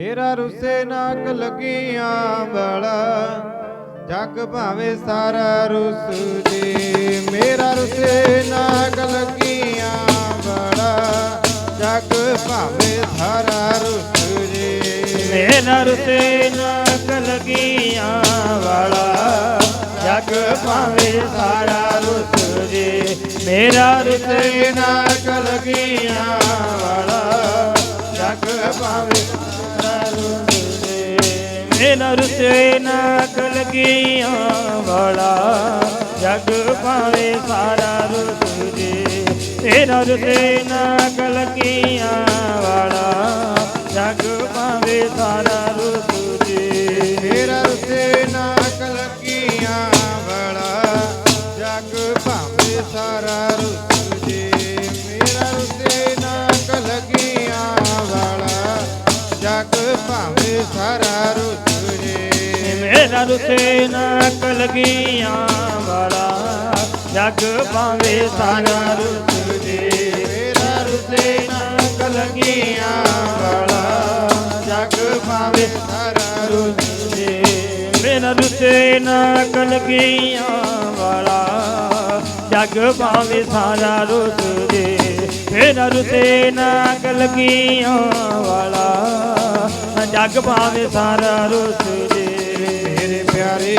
ਮੇਰਾ ਰੁਸੇ ਨਾਕ ਲੱਗੀਆਂ ਬੜਾ ਜਗ ਭਾਵੇਂ ਸਾਰਾ ਰੁੱਸ ਜੇ। ਮੇਰਾ ਰੁਸੇ ਨਾਕ ਲੱਗੀਆਂ ਬੜਾ ਜਗ ਭਾਵੇਂ ਸਾਰਾ ਰੁੱਸ ਜੇ। ਮੇਰਾ ਰੁਸੇ ਨਾ ਲਗੀਆਂ ਵਾਲਾ, ਜਗ ਭਾਵੇਂ ਸਾਰਾ ਰੁੱਸ ਜੇ। ਮੇਰਾ ਰੁਸੇ ਨਾ ਲਗੀਆਂ ਵਾਲਾ, ਜਗ ਭਾਵੇਂ ਸਾਰਾ ਰੁੱਸ ਜੇ ਮੇਰਾ ਰੁਸੇ ਨਾ ਕਲਗੀਆਂ ਵਾਲਾ, ਜਗ ਭਾਵੇਂ ਸਾਰਾ ਰੁੱਸ ਜੇ ਮੇਰਾ ਰੁਸੇ ਨਾ ਕਲਗੀਆਂ ਵਾਲਾ, ਜਗ ਭਾਵੇਂ ਸਾਰਾ ਰੁੱਸ ਜੇ ਮੇਰਾ ਰੁੱਸੇ ਨਾ ਲੱਗੀਆਂ ਬੜਾ ਜਗ ਭਾਵੇਂ ਸਾਰਾ ਰੁੱਸ ਜੇ ਮੇਰਾ ਰੁੱਸੇ ਨਾਕ ਲੱਗੀਆਂ ਜਗ ਭਾਵੇਂ ਸਾਰਾ ਰੁੱਸ ਜੇ। ਮੇਰਾ ਰੁਸੇ ਨਾ ਕਲਗੀਆਂ ਵਾਲਾ, ਜਗ ਭਾਵੇਂ ਸਾਰਾ ਰੁੱਸ ਜੇ। ਮੇਰਾ ਰੁੱਸੇ ਨਾਕ ਲੱਗੀਆਂ ਵਾਲਾ, ਜਗ ਭਾਵੇਂ ਸਾਰਾ ਰੁੱਸ ਜੇ। ਮੇਰਾ ਰੁਸੇ ਨਾ ਕਲਗੀਆਂ ਵਾਲਾ, ਜਗ ਭਾਵੇਂ ਸਾਰਾ ਰੁੱਸ ਜੇ। ਮੇਰਾ ਰੁਸੇ ਨਾ ਕਲਗੀਆਂ ਵਾਲਾ ਜਗ ਭਾਵੇਂ ਸਾਰਾ ਰੁੱਸ ਜੇ। ਮੇਰੇ ਪਿਆਰੇ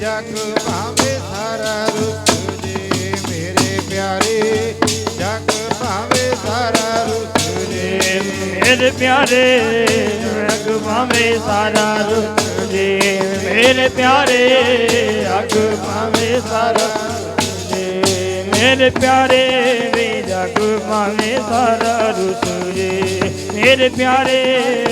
ਜਗ ਭਾਵੇਂ ਸਾਰਾ ਰੁੱਸ ਜੇ। ਮੇਰੇ ਪਿਆਰੇ ਜਗ ਭਾਵੇਂ ਸਾਰਾ ਰੁੱਸ ਜੇ। ਮੇਰੇ ਪਿਆਰੇ ਅਗ ਭਾਵੇਂ ਸਾਰਾ ਰੁੱਤ ਜੇ। ਮੇਰੇ ਪਿਆਰੇ ਅਗ ਭਾਵੇਂ ਸਾਰਾ ਜੇ। ਮੇਰੇ ਪਿਆਰੇ ਵੇ ਜਗ ਭਾਵੇਂ ਸਾਰਾ ਰੁੱਤ ਜੇ। ਮੇਰੇ ਪਿਆਰੇ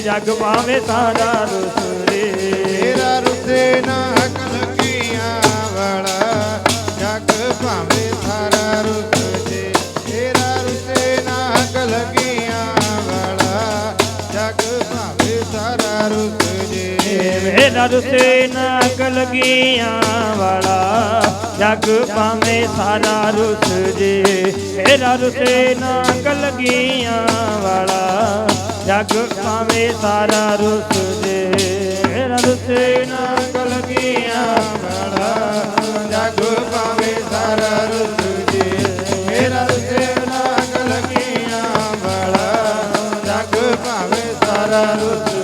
ਜਗ ਭਾਵੇਂ ਸਾਰਾ ਰੁੱਤ ਜੇ ਮੇਰਾ ਰੁੱਸੇ ਨਾ ਕਲਕੀਆਂ ਵਾਲਾ। ਜਗ ਭਾਵੇਂ ਸਾਰਾ ਰੁੱਸ ਜੇ। ਮੇਰਾ ਰੁੱਸੇ ਨਾ ਕਲਕੀਆਂ ਵਾਲਾ। ਜਗ ਭਾਵੇਂ ਸਾਰਾ ਰੁੱਸ ਜੇ। ਮੇਰਾ ਰੁਸੇ ਨਾ ਕਲਗੀਆਂ ਵਾਲਾ। ਜਗ ਭਾਵੇਂ ਸਾਰਾ ਰੁੱਸ ਜੇ। ਮੇਰਾ ਰੁਸੇ ਨਾ ਕਲਗੀਆਂ ਵਾਲਾ ਜਗ ਪਾਵੇ ਸਾਰਾ ਰੁੱਤ ਦੇ ਰੁੱਤੇ ਨਾ ਕਲਗੀਆਂ ਬੜਾ ਜਗ ਪਾਵੇ ਤਾਰਾ ਰੁੱਤ Saludos.